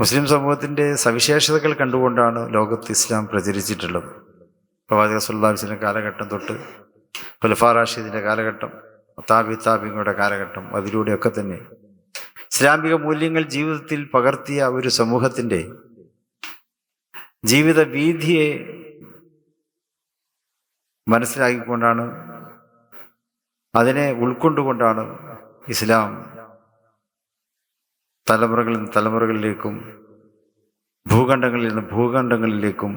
മുസ്ലിം സമൂഹത്തിന്റെ സവിശേഷതകൾ കണ്ടുകൊണ്ടാണ് ലോകത്ത് ഇസ്ലാം പ്രചരിച്ചിട്ടുള്ളത്. പ്രവാചക സുല്ലാസിന്റെ കാലഘട്ടം തൊട്ട് ഖുലഫാ റാഷിദിന്റെ കാലഘട്ടം താബി താബിങ്ങളുടെ കാലഘട്ടം അതിലൂടെയൊക്കെ തന്നെ ഇസ്ലാമിക മൂല്യങ്ങൾ ജീവിതത്തിൽ പകർത്തിയ ഒരു സമൂഹത്തിന്റെ ജീവിത വീതിയെ മനസ്സിലാക്കിക്കൊണ്ടാണ് അതിനെ ഉൾക്കൊണ്ടുകൊണ്ടാണ് ഇസ്ലാം തലമുറകളിൽ നിന്ന് തലമുറകളിലേക്കും ഭൂഖണ്ഡങ്ങളിൽ നിന്ന് ഭൂഖണ്ഡങ്ങളിലേക്കും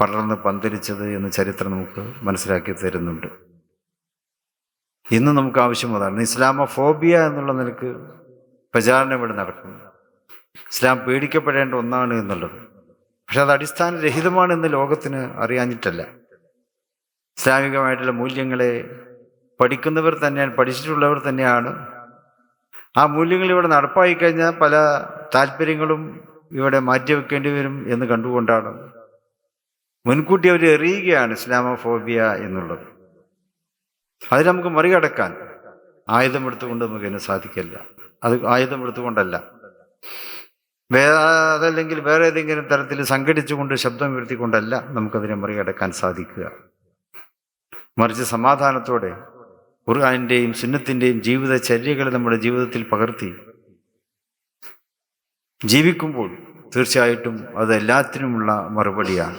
പടർന്ന് പന്തിരിച്ചത് എന്ന് ചരിത്രം നമുക്ക് മനസ്സിലാക്കി തരുന്നുണ്ട്. ഇന്ന് നമുക്ക് ആവശ്യം അതാണ്. ഇസ്ലാമ ഫോബിയ എന്നുള്ള നിലയ്ക്ക് പ്രചാരണം ഇവിടെ നടക്കുന്നു. ഇസ്ലാം പേടിക്കപ്പെടേണ്ട ഒന്നാണ് എന്നുള്ളത്. പക്ഷെ അത് അടിസ്ഥാനരഹിതമാണെന്ന് ലോകത്തിന് അറിയാഞ്ഞിട്ടല്ല. ഇസ്ലാമികമായിട്ടുള്ള മൂല്യങ്ങളെ പഠിക്കുന്നവർ തന്നെയാണ് പഠിച്ചിട്ടുള്ളവർ തന്നെയാണ് ആ മൂല്യങ്ങൾ ഇവിടെ നടപ്പായി കഴിഞ്ഞാൽ പല താല്പര്യങ്ങളും ഇവിടെ മാറ്റിവെക്കേണ്ടി വരും എന്ന് കണ്ടുകൊണ്ടാണ് മുൻകൂട്ടി അവർ എറിയുകയാണ് ഇസ്ലാമോഫോബിയ എന്നുള്ളത്. അത് നമുക്ക് മറികടക്കാൻ ആയുധമെടുത്തുകൊണ്ട് നമുക്ക് അതിന് സാധിക്കില്ല. അത് ആയുധമെടുത്തുകൊണ്ടല്ല വേറെ അതല്ലെങ്കിൽ വേറെ ഏതെങ്കിലും തരത്തിൽ സംഘടിച്ചുകൊണ്ട് ശബ്ദം ഉയർത്തിക്കൊണ്ടല്ല നമുക്കതിനെ മറികടക്കാൻ സാധിക്കുക. മറിച്ച് സമാധാനത്തോടെ ഖുർആാനിന്റെയും സുന്നത്തിന്റെയും ജീവിതചര്യകൾ നമ്മുടെ ജീവിതത്തിൽ പകർത്തി. ജീവിക്കുമ്പോൾ തീർച്ചയായിട്ടും അത് എല്ലാത്തിനുമുള്ള മറുപടിയാണ്.